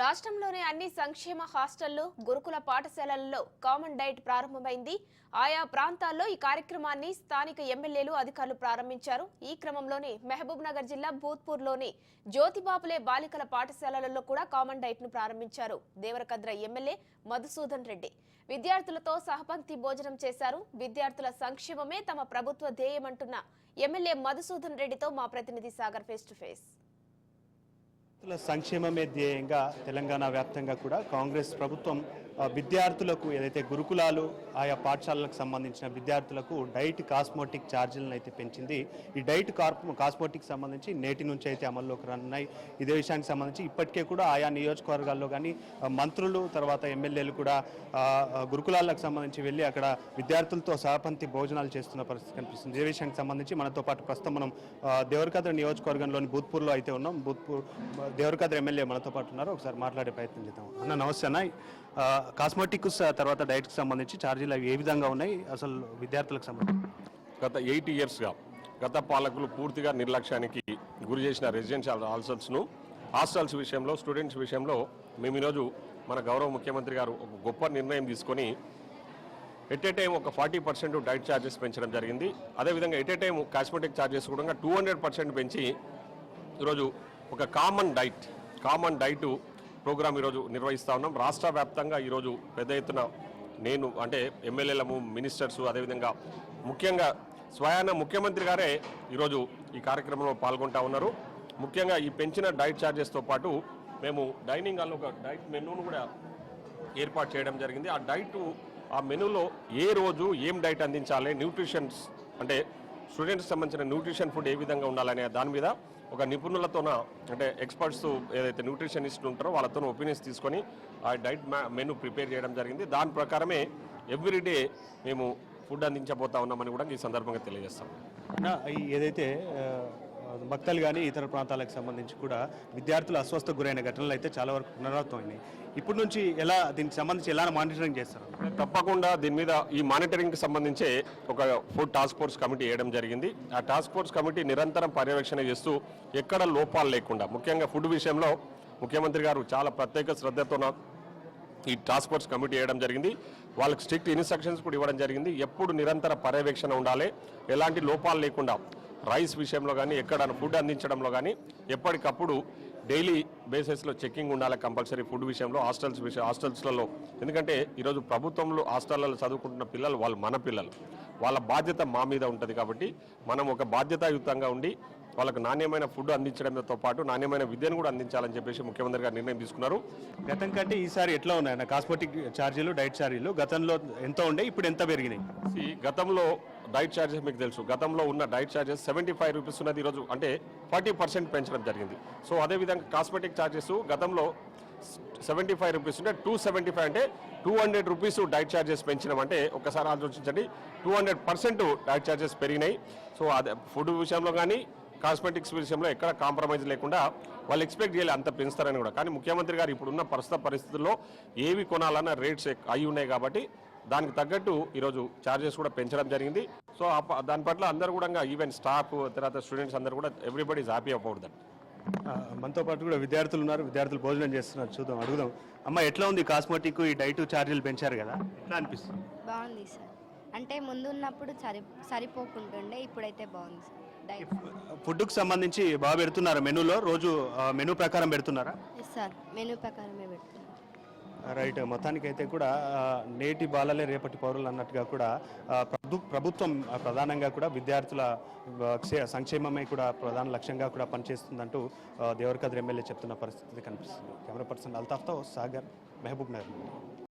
రాష్ట్రంలోని అన్ని సంక్షేమ హాస్టళ్ళు గురుకుల పాఠశాలలలో కామన్ డైట్ ప్రారంభమైంది. ఆయా ప్రాంతాల్లో ఈ కార్యక్రమాన్ని స్థానిక ఎమ్మెల్యేలు అధికారులు ప్రారంభించారు. ఈ క్రమంలోనే మహబూబ్ నగర్ జిల్లా భూత్పూర్లోని జ్యోతిబాపులే బాలికల పాఠశాలలలో కూడా కామన్ డైట్ను ప్రారంభించారు. దేవరకద్ర ఎమ్మెల్యే మధుసూదన్ రెడ్డి విద్యార్థులతో సహపంక్తి భోజనం చేశారు. విద్యార్థుల సంక్షేమమే తమ ప్రభుత్వ ధ్యేయమంటున్న ఎమ్మెల్యే మధుసూదన్ రెడ్డితో మా ప్రతినిధి సాగర్ ఫేస్ టు ఫేస్. విద్యార్థుల సంక్షేమమే ధ్యేయంగా తెలంగాణ వ్యాప్తంగా కూడా కాంగ్రెస్ ప్రభుత్వం విద్యార్థులకు ఏదైతే గురుకులాలు ఆయా పాఠశాలలకు సంబంధించిన విద్యార్థులకు డైట్ కాస్మోటిక్ ఛార్జీలను అయితే పెంచింది. ఈ డైట్ కార్ప్ కాస్మోటిక్ సంబంధించి నేటి నుంచి అయితే అమల్లోకి రానున్నాయి. ఇదే విషయానికి సంబంధించి ఇప్పటికే కూడా ఆయా నియోజకవర్గాల్లో కానీ మంత్రులు తర్వాత ఎమ్మెల్యేలు కూడా గురుకులాలకు సంబంధించి వెళ్ళి అక్కడ విద్యార్థులతో సహపంతి భోజనాలు చేస్తున్న పరిస్థితి కనిపిస్తుంది. ఇదే విషయానికి సంబంధించి మనతో పాటు ప్రస్తుతం మనం ఆ, దేవరకద్ర నియోజకవర్గంలోని భూత్పూర్లో అయితే ఉన్నాం. భూత్పూర్ దేవరకద్ర ఎమ్మెల్యే మనతో పాటు ఉన్నారు. ఒకసారి మాట్లాడే ప్రయత్నం చేద్దాం. అన్న నమస్తే అన్న. కాస్మెటిక్స్ తర్వాత డైట్కి సంబంధించి ఛార్జీలు అవి ఏ విధంగా ఉన్నాయి? అసలు విద్యార్థులకు సంబంధించి. గత ఎయిట్ ఇయర్స్గా గత పాలకులు పూర్తిగా నిర్లక్ష్యానికి గురి చేసిన రెసిడెన్షియల్ హాస్టల్స్ను హాస్టల్స్ విషయంలో స్టూడెంట్స్ విషయంలో మేము ఈరోజు మన గౌరవ ముఖ్యమంత్రి గారు ఒక గొప్ప నిర్ణయం తీసుకొని ఎట్ ఏ టైం ఒక ఫార్టీ పర్సెంట్ డైట్ ఛార్జెస్ పెంచడం జరిగింది. అదేవిధంగా at a time cosmetic charges కూడా టూ హండ్రెడ్ పర్సెంట్ పెంచి ఈరోజు ఒక common diet common diet program ఈరోజు నిర్వహిస్తా ఉన్నాం. రాష్ట్ర వ్యాప్తంగా ఈరోజు పెద్ద ఎత్తున నేను అంటే ఎమ్మెల్యేలము మినిస్టర్స్ అదేవిధంగా ముఖ్యంగా స్వయాన ముఖ్యమంత్రి గారే ఈరోజు ఈ కార్యక్రమంలో పాల్గొంటా ఉన్నారు. ముఖ్యంగా ఈ పెంచిన డైట్ ఛార్జెస్తో పాటు మేము డైనింగ్ హాల్లో ఒక డైట్ మెనూను కూడా ఏర్పాటు చేయడం జరిగింది. ఆ డైట్ ఆ మెనూలో ఏ రోజు ఏం డైట్ అందించాలి న్యూట్రిషన్స్ అంటే స్టూడెంట్స్ సంబంధించిన న్యూట్రిషన్ ఫుడ్ ఏ విధంగా ఉండాలనే దాని మీద ఒక నిపుణులతోన అంటే ఎక్స్పర్ట్స్ ఏదైతే న్యూట్రిషనిస్ట్ ఉంటారో వాళ్ళతో ఒపీనియన్స్ తీసుకొని ఆ డైట్ మెనూ ప్రిపేర్ చేయడం జరిగింది. దాని ప్రకారమే ఎవ్రీడే మేము ఫుడ్ అందించబోతా ఉన్నామని కూడా ఈ సందర్భంగా తెలియజేస్తాం. ఏదైతే భక్తలు కానీ ఇతర ప్రాంతాలకు సంబంధించి కూడా విద్యార్థులు అస్వస్థ గురైన ఘటనలు అయితే చాలా వరకు పునరావృతమైనాయి ఇప్పటి నుంచి ఎలా దీనికి సంబంధించి ఎలా మానిటరింగ్ చేస్తారు? తప్పకుండా దీని మీద ఈ మానిటరింగ్కి సంబంధించి ఒక ఫుడ్ టాస్క్ ఫోర్స్ కమిటీ వేయడం జరిగింది. ఆ టాస్క్ ఫోర్స్ కమిటీ నిరంతరం పర్యవేక్షణ చేస్తూ ఎక్కడ లోపాలు లేకుండా ముఖ్యంగా ఫుడ్ విషయంలో ముఖ్యమంత్రి గారు చాలా ప్రత్యేక శ్రద్ధతో ఈ టాస్క్ ఫోర్స్ కమిటీ వేయడం జరిగింది. వాళ్ళకి స్ట్రిక్ట్ ఇన్స్ట్రక్షన్స్ కూడా ఇవ్వడం జరిగింది. ఎప్పుడు నిరంతర పర్యవేక్షణ ఉండాలి. ఎలాంటి లోపాలు లేకుండా రైస్ విషయంలో కానీ ఎక్కడ ఫుడ్ అందించడంలో కానీ ఎప్పటికప్పుడు డైలీ బేసిస్లో చెక్కింగ్ ఉండాలి కంపల్సరీ ఫుడ్ విషయంలో హాస్టల్స్ విషయం హాస్టల్స్లలో ఎందుకంటే ఈరోజు ప్రభుత్వంలో హాస్టళ్ళలో చదువుకుంటున్న పిల్లలు వాళ్ళు మన పిల్లలు. వాళ్ళ బాధ్యత మా మీద ఉంటుంది కాబట్టి మనం ఒక బాధ్యతాయుతంగా ఉండి వాళ్ళకు నాణ్యమైన ఫుడ్ అందించడంతో పాటు నాణ్యమైన విద్యను కూడా అందించాలని చెప్పేసి ముఖ్యమంత్రి గారు నిర్ణయం తీసుకున్నారు. గతం కంటే ఈసారి ఎట్లా ఉన్నాయన్న? కాస్మెటిక్ ఛార్జీలు డైట్ ఛార్జీలు గతంలో ఎంత ఉండే ఇప్పుడు ఎంత పెరిగినాయి? గతంలో డైట్ ఛార్జెస్ మీకు తెలుసు. గతంలో ఉన్న diet charges seventy five rupees ఉన్నది ఈరోజు. అంటే ఫార్టీ పర్సెంట్ పెంచడం జరిగింది. సో అదేవిధంగా కాస్మెటిక్ ఛార్జెస్ గతంలో సెవెంటీ ఫైవ్ రూపీస్ ఉంటే టూ సెవెంటీ ఫైవ్ అంటే two hundred rupees diet charges పెంచినామంటే ఒకసారి ఆలోచించండి two hundred percent diet charges పెరిగినాయి. సో అదే ఫుడ్ విషయంలో కానీ కాస్మెటిక్స్ విషయంలో ఎక్కడ కాంప్రమైజ్ లేకుండా వాళ్ళు ఎక్స్పెక్ట్ చేయాలి అంత పెంచుతారని కూడా. కానీ ముఖ్యమంత్రి గారు ఇప్పుడున్న ప్రస్తుత పరిస్థితుల్లో ఏవి కొనాలన్న రేట్స్ అయి ఉన్నాయి కాబట్టి దానికి తగ్గట్టు ఈరోజు ఛార్జెస్ కూడా పెంచడం జరిగింది. సో దాని పట్ల అందరూ కూడా ఈవెన్ స్టాఫ్ తర్వాత స్టూడెంట్స్ అందరూ కూడా everybody is happy about that. మనతో పాటు కూడా విద్యార్థులు ఉన్నారు. విద్యార్థులు భోజనం చేస్తున్నారు. చూద్దాం అడుగుదాం. అమ్మ ఎట్లా ఉంది కాస్మెటిక్ ఈ డైట్ ఛార్జీలు పెంచారు కదా? ఎట్లా అనిపిస్తుంది? బాగుంది సార్. అంటే ముందు ఉన్నప్పుడు సరి సరిపోకుంటుండే ఇప్పుడైతే బాగుంది సార్. ఫుడ్కు సంబంధించి బాగా పెడుతున్నారు మెనూలో రోజు మెనూ ప్రకారం పెడుతున్నారా? ఎస్ సార్ మెనూ ప్రకారమే పెడుతున్నాం. రైట్. మొత్తానికి అయితే కూడా నేటి బాలలే రేపటి పౌరులు అన్నట్టుగా కూడా ప్రభు ప్రభుత్వం ప్రధానంగా కూడా విద్యార్థుల సంక్షేమమే కూడా ప్రధాన లక్ష్యంగా కూడా పనిచేస్తుందంటూ దేవరకద్ర ఎమ్మెల్యే చెప్తున్న పరిస్థితి కనిపిస్తుంది. కెమెరా పర్సన్ అల్తాఫ్తో సాగర్ మహబూబ్ నగర్.